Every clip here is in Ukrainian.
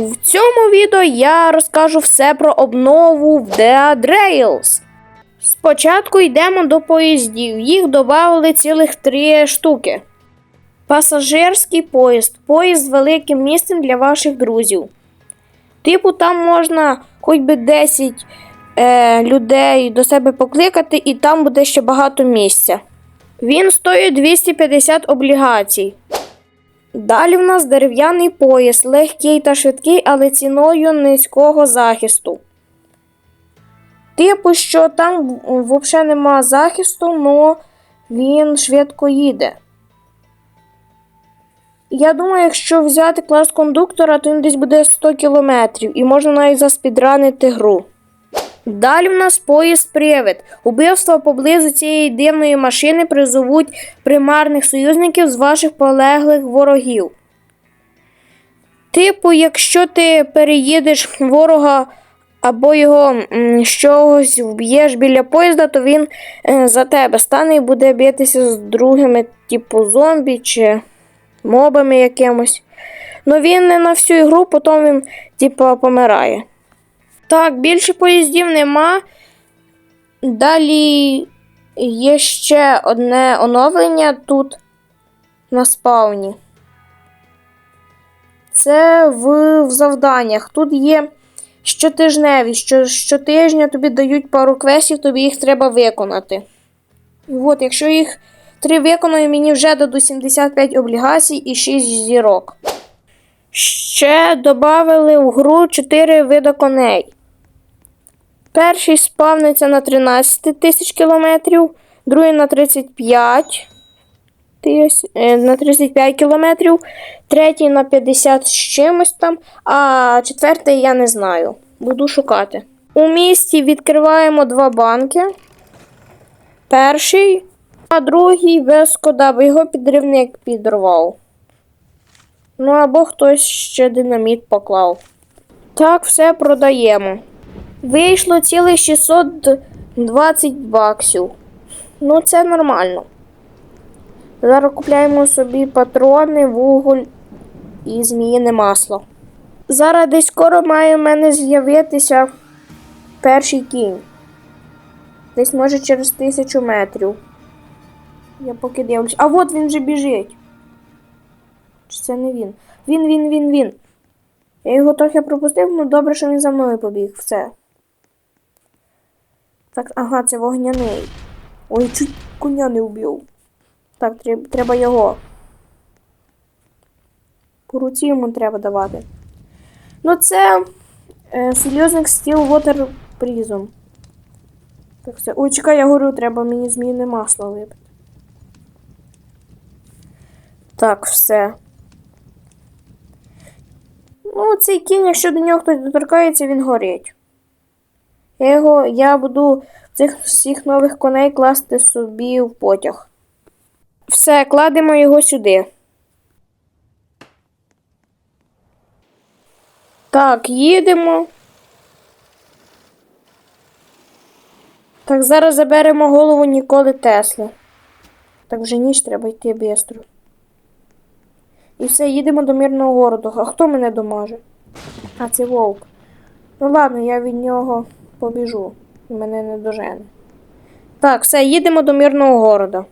В цьому відео я розкажу все про обнову в Dead Rails. Спочатку йдемо до поїздів. Їх додали цілих три штуки. Пасажирський поїзд. Поїзд з великим місцем для ваших друзів. Типу, там можна хоч би 10 е, людей до себе покликати, і там буде ще багато місця. Він стоїть 250 облігацій. Далі в нас дерев'яний пояс, легкий та швидкий, але ціною низького захисту. Типу, що там взагалі нема захисту, але він швидко їде. Я думаю, якщо взяти клас кондуктора, то він десь буде 100 км і можна навіть заспідранити гру. Далі в нас поїзд привид. Убивства поблизу цієї дивної машини призовуть примарних союзників з ваших полеглих ворогів. Типу, якщо ти переїдеш ворога або його щось вб'єш біля поїзда, то він е, за тебе стане і буде битися з другими, типу зомбі чи мобами якимось. Ну він не на всю ігру, потім він, типу, помирає. Так, більше поїздів нема. Далі є ще одне оновлення тут на спауні. Це в, в завданнях. Тут є щотижневі. Що, щотижня тобі дають пару квестів, тобі їх треба виконати. От, якщо їх три виконую, мені вже дадуть 75 облігацій і 6 зірок. Ще додали в гру 4 вида коней. Перший спавниться на 13 тисяч кілометрів, другий на 35 тис- е, на 35 кілометрів, третій на 50 з чимось там, а четвертий я не знаю. Буду шукати. У місті відкриваємо два банки. Перший, а другий без кода, бо його підривник підорвав. Ну або хтось ще динаміт поклав. Так, все продаємо. Вийшло цілих 620 баксів. Ну, це нормально. Зараз купляємо собі патрони, вуголь і зміїне масло. Зараз десь скоро має в мене з'явитися перший кінь. Десь може через тисячу метрів. Я поки дивлюсь. А от він вже біжить. Чи це не він? Він, він, він, він. Я його трохи пропустив, ну добре, що він за мною побіг. Все. Так, ага, це вогняний. Ой, чуть коня не вбив. Так, треба, його. По руці йому треба давати. Ну, це е, серйозник Steel Water Prism. Так, все. Ой, чекай, я говорю, треба мені зміїне масло випити. Так, все. Ну, цей кінь, якщо до нього хтось доторкається, він горить. Я його, я буду цих всіх нових коней класти собі в потяг. Все, кладемо його сюди. Так, їдемо. Так, зараз заберемо голову Ніколи Тесли. Так вже ніч треба йти швидко. І все, їдемо до мирного городу. А хто мене домаже? А, це вовк. Ну ладно, я від нього побіжу. Мене не дожене. Так, все, їдемо до мирного города.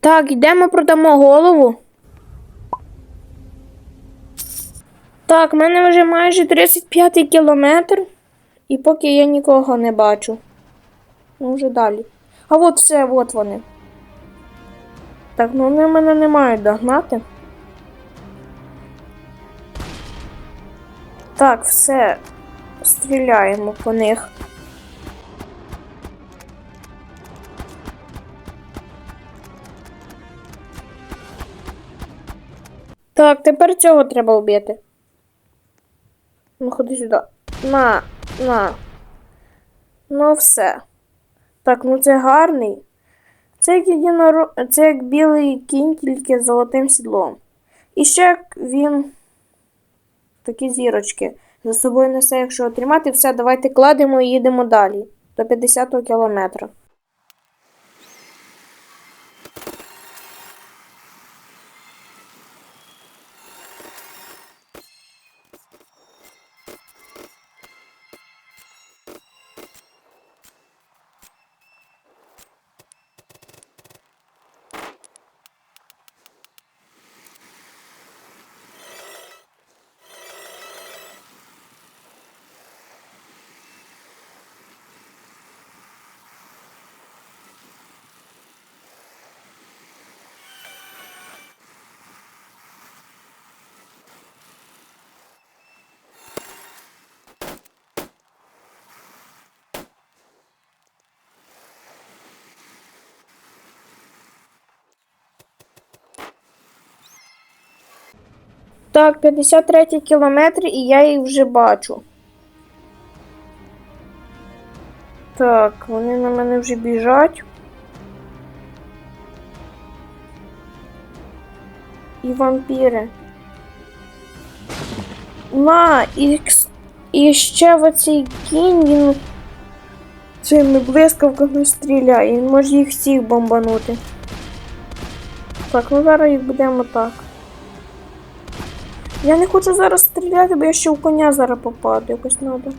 Так, йдемо продамо голову. Так, в мене вже майже 35 кілометр. І поки я нікого не бачу. Ну, вже далі. А от все, от вони. Так, ну вони мене не мають догнати. Так, все. Стріляємо по них. Так, тепер цього треба вбити. Ну, ходи сюди. На, на. Ну, все. Так, ну це гарний. Це як єдиноро... це як білий кінь, тільки з золотим сідлом. І ще як він такі зірочки. За собою несе, якщо отримати все, давайте кладемо і їдемо далі. До 50-го кілометра. Так, 53 кілометр, і я їх вже бачу. Так, вони на мене вже біжать. І вампіри. На, і, і ще в оцей кінь він цими блискавками стріляє. Він може їх всіх бомбанути. Так, ну зараз їх будемо так. Я не хочу зараз стріляти, бо я ще в коня зараз попаду. Якось треба.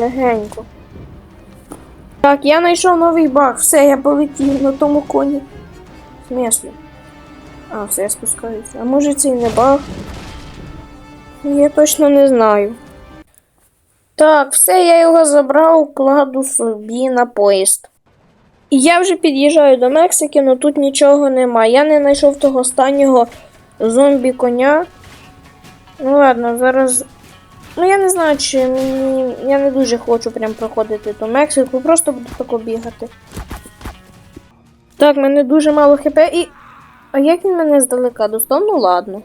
Легенько. Так, я знайшов новий баг. Все, я полетів на тому коні. Смислі? А, все, я спускаюся. А може це і не баг? Ну, Я точно не знаю. Так, все, я його забрав, кладу собі на поїзд. І я вже під'їжджаю до Мексики, але тут нічого нема. Я не знайшов того останнього зомбі коня. Ну ладно, зараз. Ну я не знаю, чи мені. Я не дуже хочу прям проходити ту Мексику, просто буду тако бігати. Так, в мене дуже мало хп і. А як він мене здалека достав? Ну ладно.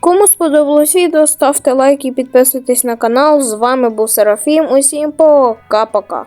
Кому сподобалось відео, ставте лайк і підписуйтесь на канал. З вами був Серафім. Усім пока-пока.